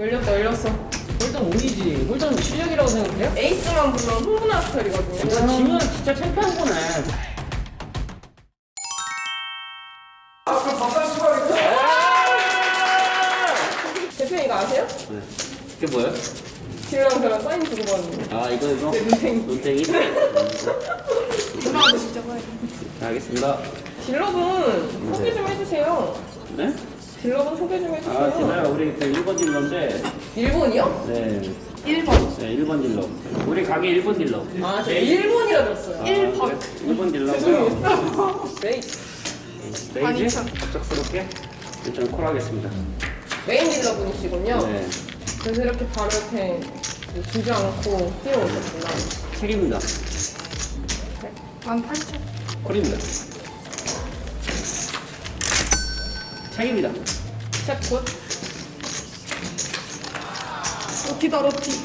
열렸다 열렸어. 홀덤 운이지. 홀덤 실력이라고 생각해요? 에이스만 보면 흥분한 스타일이거든요. 이거 지면 진짜 창피한 거네. 대표님 이거 아세요? 네. 그게 뭐예요? 딜랑 저랑 사인 주고 받는 아 이거 이거. 네, 눈탱이. 눈탱이. 누나도 진짜 봐야 알겠습니다. 딜러분 소개 좀 해주세요. 네? 딜러분 소개 좀아 해주세요. 제가 우리 그 1번 딜러인데. 일본이요? 네. 1번. 네 1번 딜러. 우리 가게 1번 딜러. 아, 저 일본이라 들었어요. 아, 그래? 1번 딜러고요. 메인. 레이즈 갑작스럽게 일단 콜 하겠습니다. 메인 딜러분이시군요. 네. 그래서 이렇게 바로 이렇게 주지 않고 뛰어오셨구나. 책입니다. 18,000. 콜입니다. 책입니다. 샷굿. 기다렸지.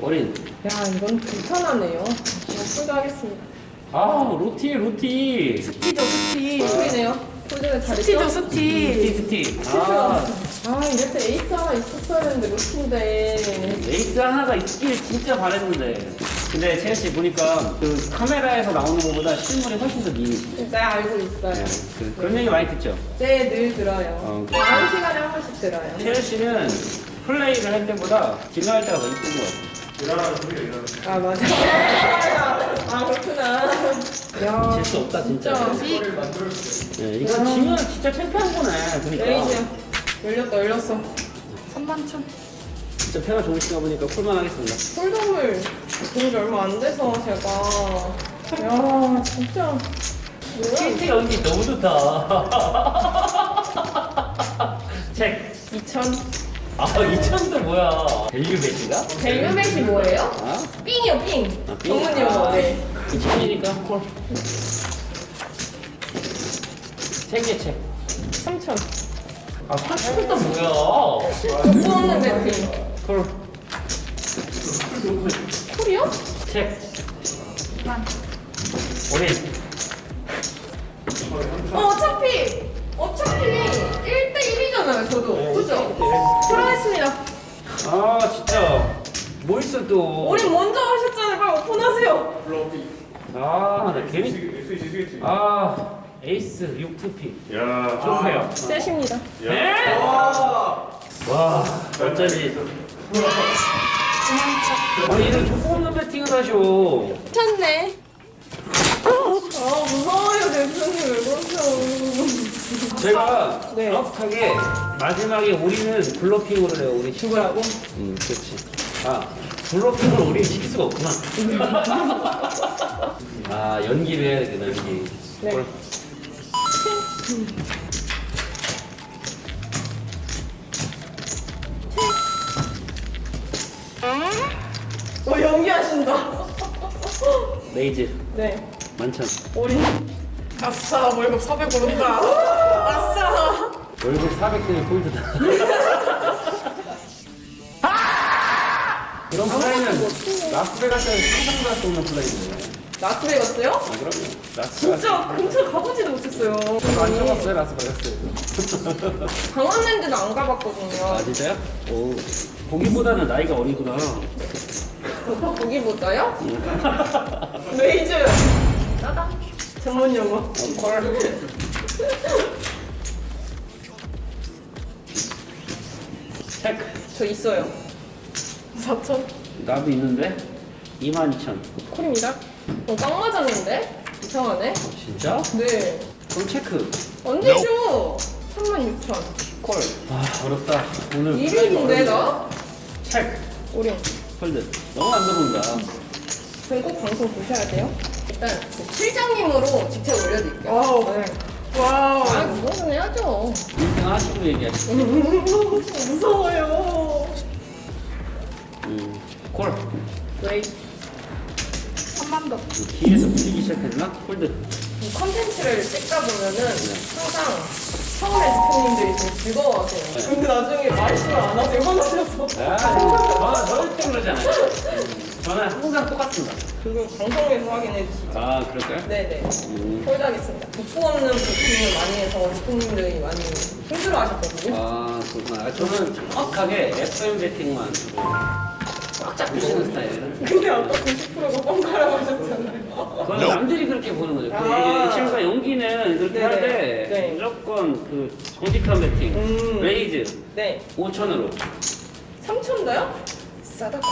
어린. 야, 이건 불편하네요. 그냥 폴드 하겠습니다. 아 로티 로티. 스티죠 스티 폴드네요. 폴드는 잘했죠? 스티죠 스티 스티 스티. 아 아, 이럴 때 에이스 하나 있었어야 되는데 루틴데. 레이스 하나가 있길 진짜 바랬는데. 근데 채연 씨 보니까 그 카메라에서 나오는 것보다 실물이 훨씬 더 미인이시. 네, 알고 있어요. 네, 그, 그런 얘기 많이 듣죠. 네, 늘 들어요. 어. 한 시간에 한 번씩 들어요. 채연 씨는 플레이를 할 때보다 딜러할 때가 더 이쁜 것 같아요. 아, 맞아. 아, 그렇구나. 야, 질수 없다 진짜. 진짜. 네, 이거 지면 진짜 창피한 거네. 그러니까. 레이즈야. 열렸다, 열렸어. 3만 천 진짜 패가 좋으시다 보니까 콜만 하겠습니다. 폴덤을 본지 얼마 안 돼서 제가. 야, 진짜. 틴트 연기 너무 좋다. 책. 2000. 아, 2천도 뭐야? 밸류베이가? 벨류벳이 뭐예요? 아? 삥이요, 삥. 아, 삥? 전문 용어. 네. 2천이니까 콜. 책이야, 책. 3000. 아, 8천도 뭐야? 공부 없는 배팅. 콜. 콜이요? 책. 어린. 어, 어차피, 어차피 1대 1이잖아요, 저도. 그죠? 돌아가겠습니다. 아, 진짜. 뭐 있어 또? 우리 먼저 하셨잖아요. 빨리 오픈하세요. 아, 나 괜히. 아, 에이스 6투피. 야, 좋네요. 셋입니다. 네? 와, 어쩐지. 아니, 이런 조금 없는 배팅을 하셔. 미쳤네. 아, 무서워요, 대표님. 왜 그러세요? 제가 네. 정확하게 마지막에 우리는 블러핑으로 해요. 우리 친구라고? 응, 그렇지. 아, 블러핑을 우리 시킬 수가 없구나. 아, 연기를 해야 되겠다, 연기. 네. 콜. 어, 연기하신다. 레이즈, 네. 만천. 우리. 아싸 월급 400 오른다 아싸 월급 400등의 폴드다. 그런 플레이는 라스베가스에서 상상 갈수 없는 플레이네. 라스베이거스요? 아, 그럼요. 라스베가스. 진짜 근처 가보지도 못했어요. 안 쳐봤어요, 라스베가스. 강원랜드는 안 가봤거든요. 아, 진짜요? 오. 보기보다는 나이가 어리구나. 오빠 보기보다요? 레이즈. 따다. 전문 용어. 어, 콜. 체크. 저 있어요. 4천 나도 있는데? 22,000. 콜입니다. 어, 딱 맞았는데? 이상하네. 진짜? 네. 그럼 체크. 언제 줘? 36,000. 콜. 아, 어렵다. 오늘. 200인데, 나? 체크. 오령. 폴드. 너무 안 들어온다. 저희 꼭 방송 보셔야 돼요. 일단, 그 실장님으로 직책 올려드릴게요. 와우. 네. 와우 아, 그거는 해야죠. 1등 하시고 얘기하시죠. 무서워요. 음, 콜. 왜? 3만 더 뒤에서 풀리기 시작했나? 폴드. 이 컨텐츠를 찍다 보면은 항상 처음에 대표님들이 좀 즐거워하세요. 근데 나중에 말씀을 안 하세요. 화나셔서. 아, 저는 절대 그러지 않아요. 음, 저는 항상 똑같습니다. 그거 방송에서 확인해 주시죠. 아, 그럴까요? 네네. 음. 홀드하겠습니다. 북부 없는 부팅을 많이 해서 대표님들이 많이 힘들어 하셨거든요. 아, 그렇구나. 아, 저는 정확하게 FM 배팅만 주고 꽉 잡히시는 스타일이에요. 근데 아까 90%가 뻥카라고 하셨잖아요. 그건 남들이 그렇게 보는 거죠. 아. 그 친구가 연기는 그렇게. 하는데 네. 무조건 그 정직한 배팅, 음. 레이즈 네. 5천으로 3천도요? 싸다코.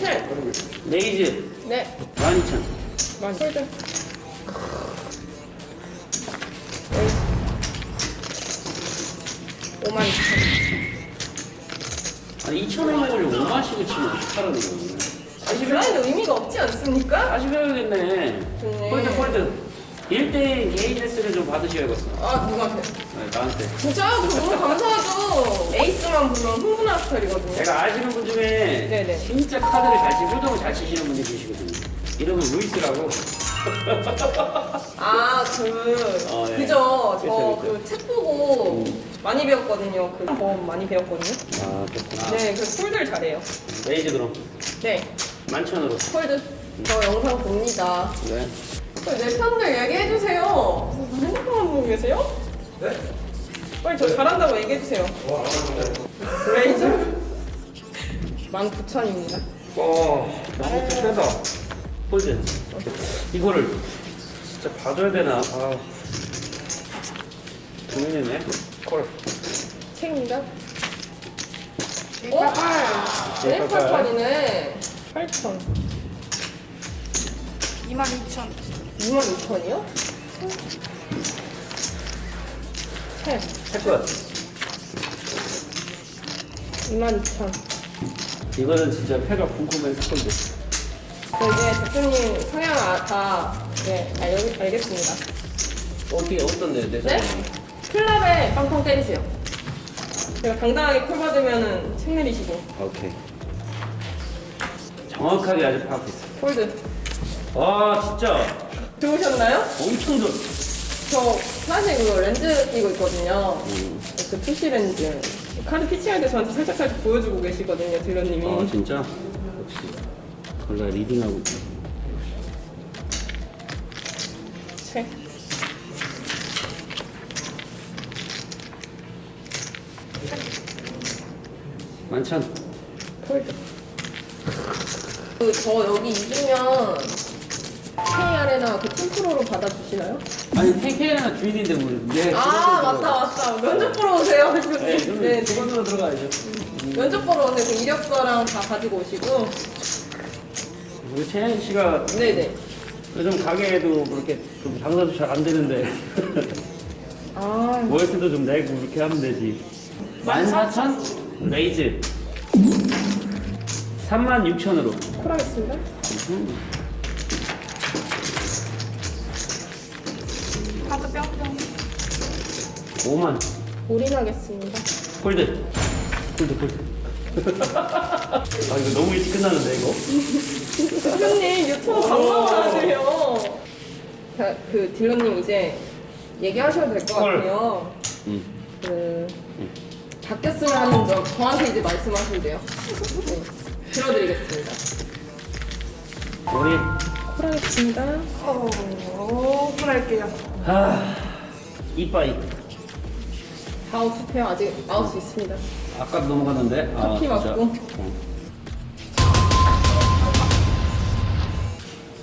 네. 레이즈 네. 12,000. 많이 홀드. 네. 5만 2천. 아니 2천을 먹으려고 5만씩을 치면 어떡하라는 거예요? 아니, 블라인드 의미가 없지 않습니까? 다시 배워야겠네. 좋네. 폴드 폴드. 1대1 개인 레슨을 좀 받으셔야겠어. 아, 누구한테? 네, 나한테. 진짜요? 그거 너무 감사하죠. 에이스만 부르면 흥분한 스타일이거든요. 제가 아시는 분 중에 네네. 진짜 카드를 잘 치고 효동을 잘 치시는 분이 계시거든요. 이름은 루이스라고. 아, 그, 어, 네. 그죠. 그쵸, 저 그쵸. 그 책 보고 많이 배웠거든요. 그법 많이 배웠거든요. 아 그렇구나. 네, 그 폴드를 잘해요. 레이즈 그럼 네, 만천으로. 폴드. 저 영상 봅니다. 네. 내 편들 얘기해주세요. 핸드폰 보고 계세요? 네? 빨리 저 잘한다고 얘기해주세요. 레이저? 19,000입니다. 어, 너무 세다. 폴드. 이거를 진짜 봐줘야 되나? 아. 고민이네. 콜. 네, 188이네. 8,000. 22,000. 22,000이요? 책. 체크. 22,000. 이거는 진짜 패가 궁금해서 폴드. 저 이제 대표님 성향 아, 다, 네, 알, 알겠습니다. 어떻게 어떤데 내 네? 생각에? 클럽에 빵빵 때리세요. 제가 당당하게 콜 받으면은 책 내리시고. 오케이. 정확하게 아주 파악했어. 폴드. 와 진짜 좋으셨나요? 엄청 좋. 저 사실 그거 렌즈 끼고 있거든요. 음. 그 푸시 렌즈. 카드 피칭할 때 저한테 살짝 살짝 보여주고 계시거든요, 딜러님이. 아 진짜? 걸라 리딩하고 있다. 책. 만찬. 폴드. 그저 여기 K 아레나 그 팀프로로 받아주시나요? 아니 KK나 주인인데 우리. 네. 아 맞다 맞다 면접 보러 오세요 네, 네, 두 번으로 들어가야죠. 면접 보러 오세요. 그 이력서랑 다 가지고 오시고. 우리 채연 씨가 네네. 요즘 가게에도 그렇게 좀 장사도 잘 안 되는데 아 월세도 좀 내고 그렇게 하면 되지. 14,000 레이즈. 36,000으로. 콜하겠습니다. 카드 뿅뿅. 5만. 올인하겠습니다. 폴드. 폴드 폴드. 아 이거 너무 일찍 끝나는데 이거? 대표님 유튜브 방송을 하세요. 자, 그 딜러님 이제 얘기하셔도 될 것 헐. 같아요. 응. 그 바뀌었으면 하는 점 저한테 이제 말씀하시면 돼요. 네. 들어드리겠습니다. 우리 콜하겠습니다. 어, 오픈할게요. 아 이빠이. 4, 5 투표 아직 나올 수 있습니다. 아까 넘어갔는데. 아, 커피 진짜. 맞고. 어.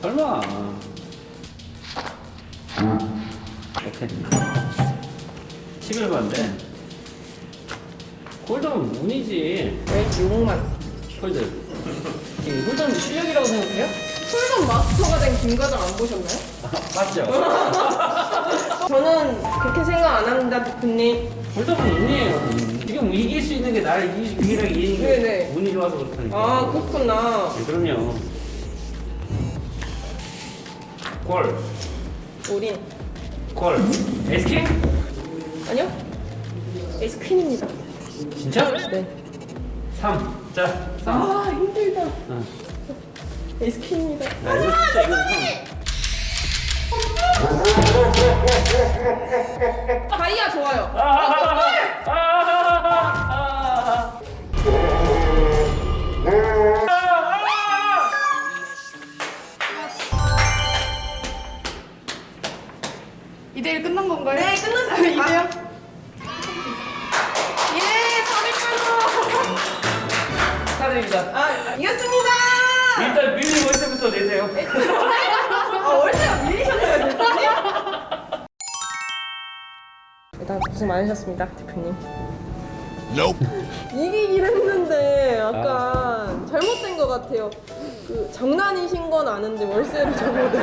설마. 11만 돼. 홀드면 문이지. 왜 6만? 홀드. 이 홀드는 실력이라고 생각해요? 풀전 마스터가 된 김과장 안 보셨나요? 맞죠? 저는 그렇게 생각 안 합니다, 대표님. 홀드는 운이에요. 지금 이길 수 있는 게 나를 이기- 유일하게 이기는 게 네네. 운이 좋아서 그렇다니까. 아, 그렇구나. 네, 그럼요. 골. 올인. 골. 에스킹? 아니요? 에이스 퀸입니다. 진짜? 네. 3. 자, 3. 아, 힘들다. 응. 에이스 퀸입니다. 나 이거 진짜 이거 3. 다이아 좋아요. 이대 1 끝난 건가요? 네, 끝났어요. 이대요? 예, 400발로. 축하드립니다. 아, 이겼습니다. 일단 밀리 월세부터 내세요. 아, 월세가 밀리셨네요, 대표 님. 일단 고생 많으셨습니다, 대표님. 이기긴 했는데 약간 잘못된 것 같아요. 그 장난이신 건 아는데 월세를 적어내고.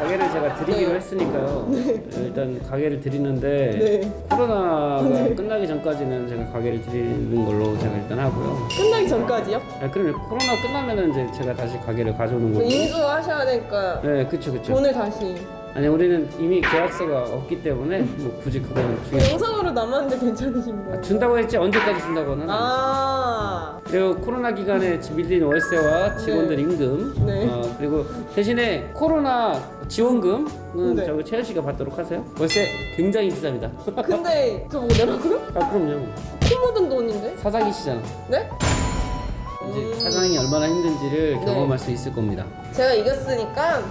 가게를 제가 드리기로 네. 했으니까요. 일단 가게를 드리는데 네. 코로나가 끝나기 전까지는 제가 가게를 드리는 걸로 제가 일단 하고요. 끝나기 전까지요? 아, 그럼 코로나 끝나면은 이제 제가 다시 가게를 가져오는 그 거고. 인수하셔야 되니까 네, 그쵸, 그쵸. 돈을 다시. 아니 우리는 이미 계약서가 없기 때문에 뭐 굳이 그거는 그 중요. 영상으로 남았는데 괜찮으신 거예요? 준다고 했지 언제까지 준다고는. 아, 그리고 코로나 기간에 밀린 월세와 직원들 네. 임금, 네. 어, 그리고 대신에 코로나 지원금은 네. 저기 채연 씨가 받도록 하세요. 월세 굉장히 비쌉니다. 근데 저 보고 내라고요? 아 그럼요. 피 묻은 돈인데? 사장이시잖아. 네? 이제 음. 사장이 얼마나 힘든지를 네. 경험할 수 있을 겁니다. 제가 이겼으니까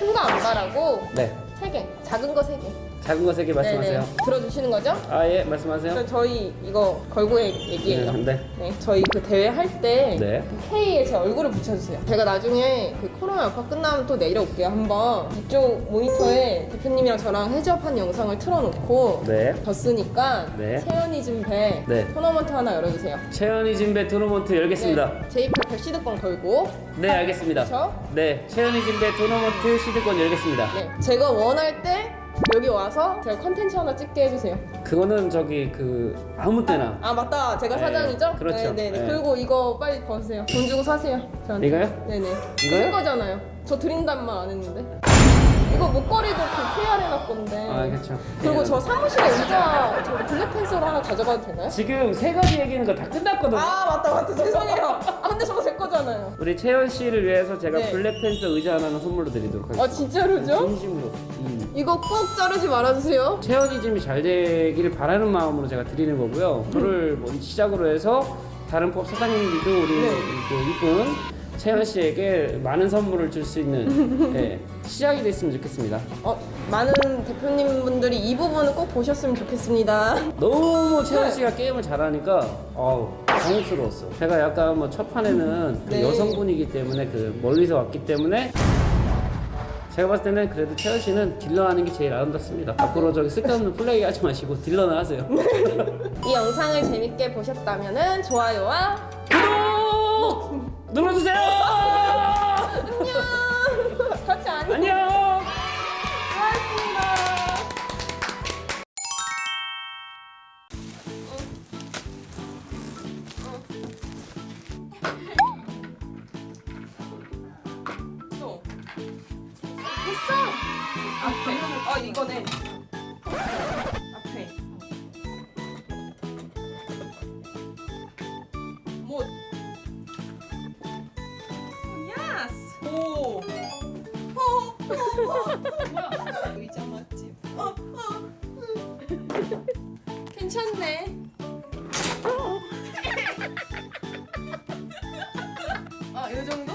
큰 거 안 바라고 네. 세 개, 작은 거 세 개. 작은 거 세 개 말씀하세요. 네네. 들어주시는 거죠? 아 예, 말씀하세요. 저희 이거 걸고 얘- 얘기해요. 네. 네, 저희 그 대회 할 때 네. K에 제 얼굴을 붙여주세요. 제가 나중에 그 코로나 여파 끝나면 또 내려올게요. 한번 이쪽 모니터에 대표님이랑 저랑 해저판 영상을 틀어놓고 네. 졌으니까 네. 채연이 좀배 네. 토너먼트 하나 열어주세요. 채연이 진배 토너먼트 열겠습니다. 네, 제이팔 시드권 걸고 네, 알겠습니다. 그렇죠? 네, 채연이 진배 토너먼트 시드권 열겠습니다. 네, 제가 원할 때 여기 와서 제가 컨텐츠 하나 찍게 해주세요. 그거는 저기 그 아무 때나 아 맞다, 제가 네, 사장이죠? 그렇죠. 네, 네. 네. 그리고 이거 빨리 벗으세요. 돈 주고 사세요. 저한테. 이거요? 네네. 이거요? 큰 거잖아요. 저 드린다는 말 안 했는데. 이거 목걸이도 그 PR 해놨 건데. 아, 그렇죠. 그리고 저 사무실에 의자 저 블랙팬서로 하나 가져가도 되나요? 지금 세 가지 얘기는 거 다 끝났거든요. 아 맞다 맞다 죄송해요. 아 근데 저거 제 거잖아요. 우리 채연 씨를 위해서 제가 네. 블랙팬서 의자 하나는 선물로 드리도록 하겠습니다. 아 진짜로죠? 진심으로. 음. 이거 꼭 자르지 말아주세요. 채연이즘이 잘 되기를 바라는 마음으로 제가 드리는 거고요. 저를 뭐 시작으로 해서 다른 법 사장님들도 우리 네. 그 이쁜 채연 씨에게 많은 선물을 줄 수 있는 예, 시작이 됐으면 좋겠습니다. 어 많은 대표님 분들이 이 부분은 꼭 보셨으면 좋겠습니다. 너무 채연 씨가 게임을 잘하니까 어우 당혹스러웠어. 제가 약간 뭐 첫 판에는 그 네. 여성분이기 때문에 그 멀리서 왔기 때문에 제가 봤을 때는 그래도 채연 씨는 딜러 하는 게 제일 아름답습니다. 앞으로 저기 쓸데없는 플레이 하지 마시고 딜러나 하세요. 이 영상을 재밌게 보셨다면 좋아요와 구독 눌러주세요. 안녕. 같이 안 안녕. 됐어. 앞에. 아 이거네. 앞에. 못. 예스. 오. 의자 맛집. 어, 어. 괜찮네. 아, 이 정도?